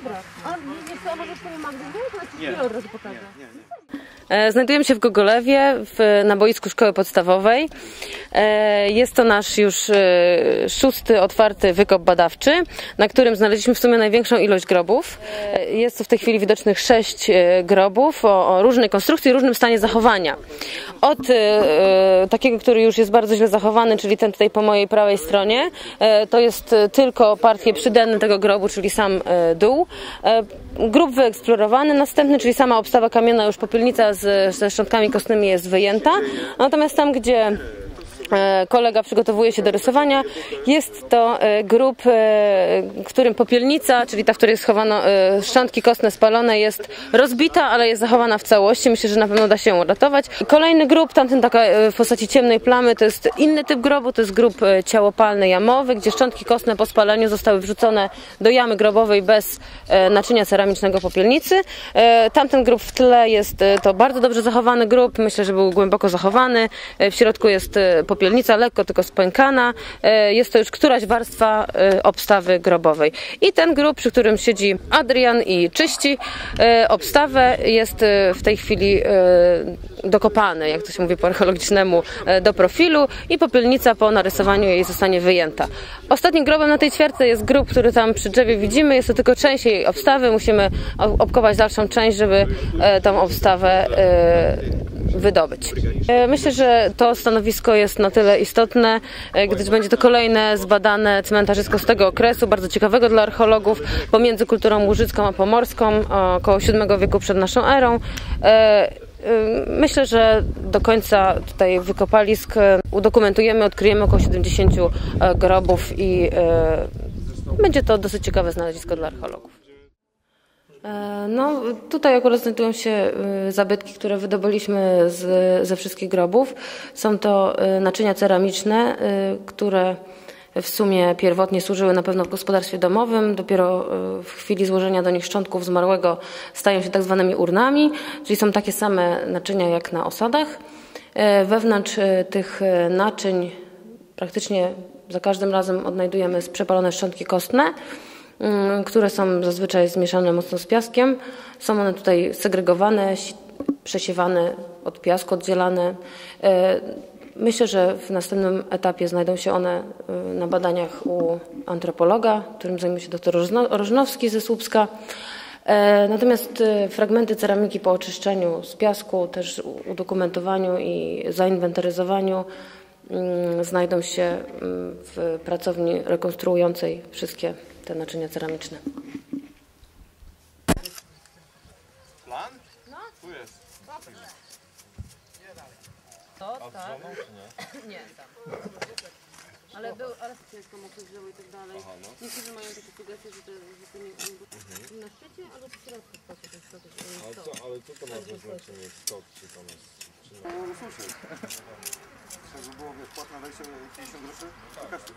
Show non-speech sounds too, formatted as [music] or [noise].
dobra. A nie, nie a może Magdy to ci Nie. od razu pokażę. E, Znajdujemy się w Gogolewie, w, na boisku szkoły podstawowej. E, Jest to nasz już e, szósty otwarty wykop badawczy, na którym znaleźliśmy w sumie największą ilość grobów. E, Jest tu w tej chwili widocznych sześć e, grobów o, o różnej konstrukcji, różnym stanie zachowania. Od e, e, takiego, który już jest bardzo źle zachowany, czyli ten tutaj po mojej prawej stronie, e, to jest tylko partie przydenne tego grobu, czyli sam dół. Grób wyeksplorowany, następny, czyli sama obstawa kamienna, już popielnica z, ze szczątkami kostnymi jest wyjęta. Natomiast tam, gdzie kolega przygotowuje się do rysowania, jest to e, grób, e, którym popielnica, czyli ta, w której schowano e, szczątki kostne spalone, jest rozbita, ale jest zachowana w całości. Myślę, że na pewno da się ją uratować. Kolejny grób, tamten taka e, w postaci ciemnej plamy, to jest inny typ grobu, to jest grób e, ciałopalny jamowy, gdzie szczątki kostne po spaleniu zostały wrzucone do jamy grobowej bez e, naczynia ceramicznego popielnicy. E, Tamten grób w tle jest e, to bardzo dobrze zachowany grób, myślę, że był głęboko zachowany. E, W środku jest e, popielnica, lekko tylko spękana. E, Jest to już któraś warstwa e, obstawy grobowej. I ten grób, przy którym siedzi Adrian i czyści e, obstawę, jest w tej chwili dokopany, jak to się mówi po archeologicznemu, do profilu i popielnica po narysowaniu jej zostanie wyjęta. Ostatnim grobem na tej ćwiartce jest grób, który tam przy drzewie widzimy. Jest to tylko część jej obstawy. Musimy ob- obkować dalszą część, żeby tą obstawę wydobyć. E, Myślę, że to stanowisko jest na tyle istotne, e, gdyż będzie to kolejne zbadane cmentarzysko z tego okresu, bardzo ciekawego dla archeologów, pomiędzy kulturą łużycką a pomorską, około VII wieku przed naszą erą. E, Myślę, że do końca tutaj wykopalisk udokumentujemy, odkryjemy około 70 e, grobów i będzie to dosyć ciekawe znalezisko dla archeologów. E, No, tutaj akurat znajdują się y, zabytki, które wydobyliśmy z, ze wszystkich grobów. Są to y, naczynia ceramiczne, y, które w sumie pierwotnie służyły na pewno w gospodarstwie domowym. Dopiero w chwili złożenia do nich szczątków zmarłego stają się tak zwanymi urnami, czyli są takie same naczynia jak na osadach. E, Wewnątrz tych naczyń praktycznie za każdym razem odnajdujemy przepalone szczątki kostne które są zazwyczaj zmieszane mocno z piaskiem. Są one tutaj segregowane, si- przesiewane od piasku, oddzielane. E, Myślę, że w następnym etapie znajdą się one e, na badaniach u antropologa, którym zajmuje się dr Rożno- Rożnowski ze Słupska. E, Natomiast fragmenty ceramiki po oczyszczeniu z piasku, też udokumentowaniu i zainwentaryzowaniu mm, znajdą się mm, w pracowni rekonstruującej wszystkie te naczynia ceramiczne. Plan? No. Tu jest. To, tak. [laughs] Nie, tam. Ale był, ale ciężko coś wzięło i tak dalej. Niektórzy mają takie sugestje, że to, że to nie na szczycie, albo w środku patrzę, ten środek. Ale co, ale co to ma za znaczenie skok, czy tam jest... Czy nie? No. Trzeba by było wiesz, płatne wejście 50 groszy do kasy.